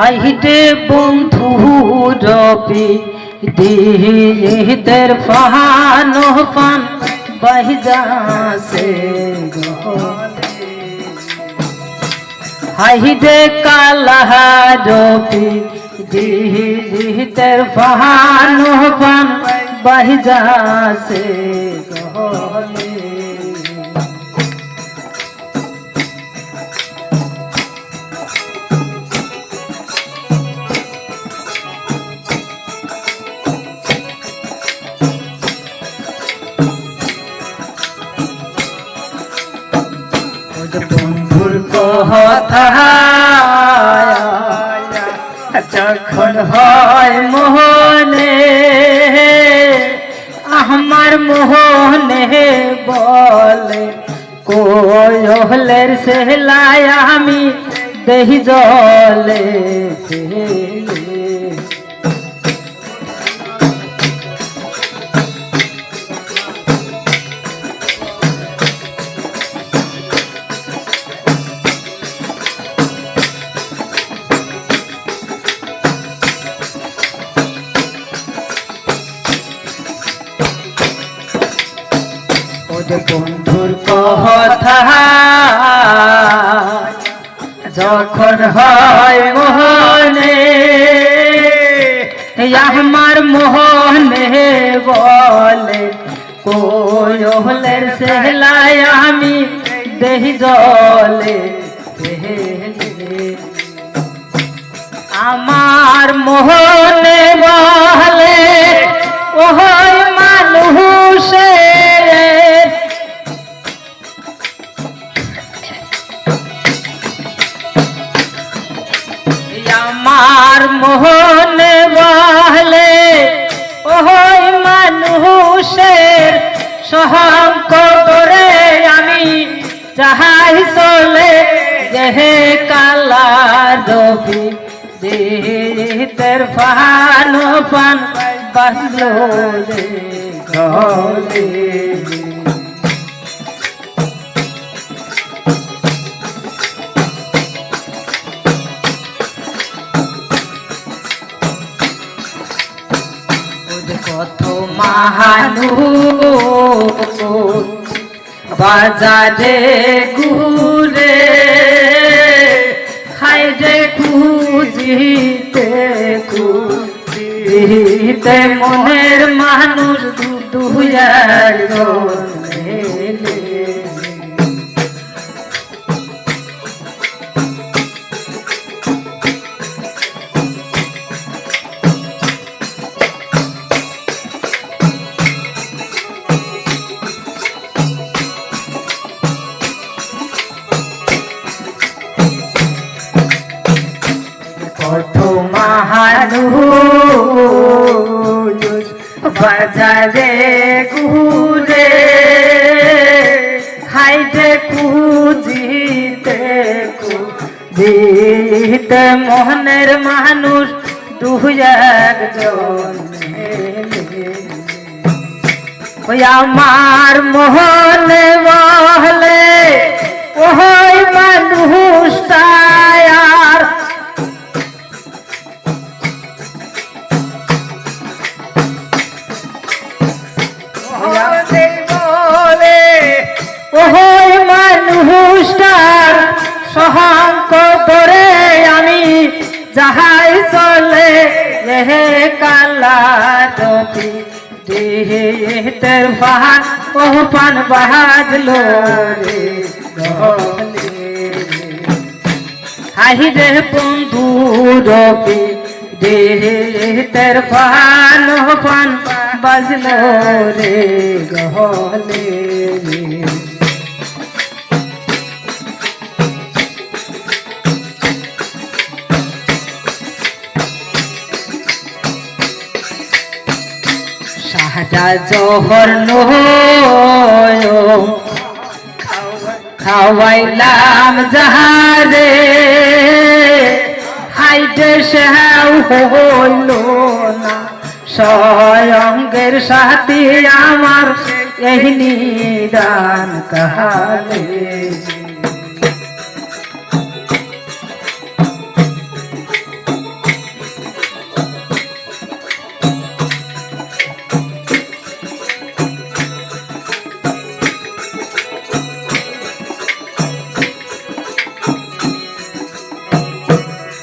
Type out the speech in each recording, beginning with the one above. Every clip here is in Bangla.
হাইটে বন্ধু রবি দিদের ফান পান বাহিজাসে হাইটে কালা রবি দিদের ফান পান বাহিজাসে গহলে যখন হয় মোহনে আমার মোহনে বলে কোয়লের সেলায় আমি দেহি জলে বন্ধুর কথা যখন হয় মোহনে আমার মোহনে বলে কোয়লের সেলায় আমি দেহি জলে। আমার মোহনে বলে ওই আমার মোহনে বলে ওই মানুষের সহঙ্ক করে আমি যাহাই চলে যেহে কালা রবি দিতের ফান পান বাজলো রে গলে মাহানু বাজারে ঘুরে খাই যে খুঁজিতে খুঁজিতে মনের মানুষ দুয়ার কত মাহানু বাজারে ঘুরে খাইতে খুঁজিতে খুঁজিতে মোহনের মানুষ দু একজন আমার মোহনে বহলে যাহাই চলে রে কালা রবি দেহের পান ও পান বাজলো রে হাহি রে বন্ধু রবি দেহের পান ও পান বাজলো রে গহলে শাহজা জহর খাওয়াইলাম যাহারে। হাইটে সেহাও হইল না। স্বয়ঙ্গের সাথী আমার এই নিদান কাহালে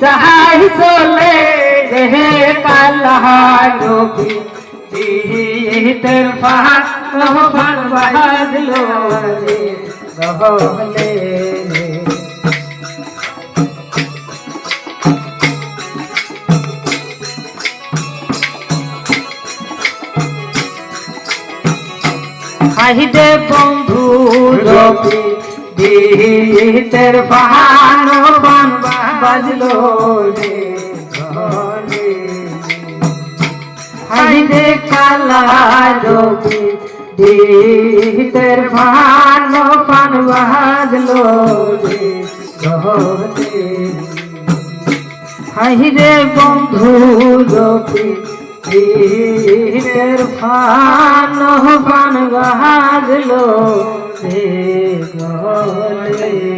যাহাই চলে রে কালহারবি দিহিতের ফাঁক রহমান বাজলো রহলে রে হাইদে বন্ধু রবি দিতের বাহান বান বাজলো রে ঘরে। হাইদে কালা রবি দিতের বাহান বান বাজলো রে ঘরে। হাইরে বন্ধু রবি তীরের ফান ফান বাজলো রে গলে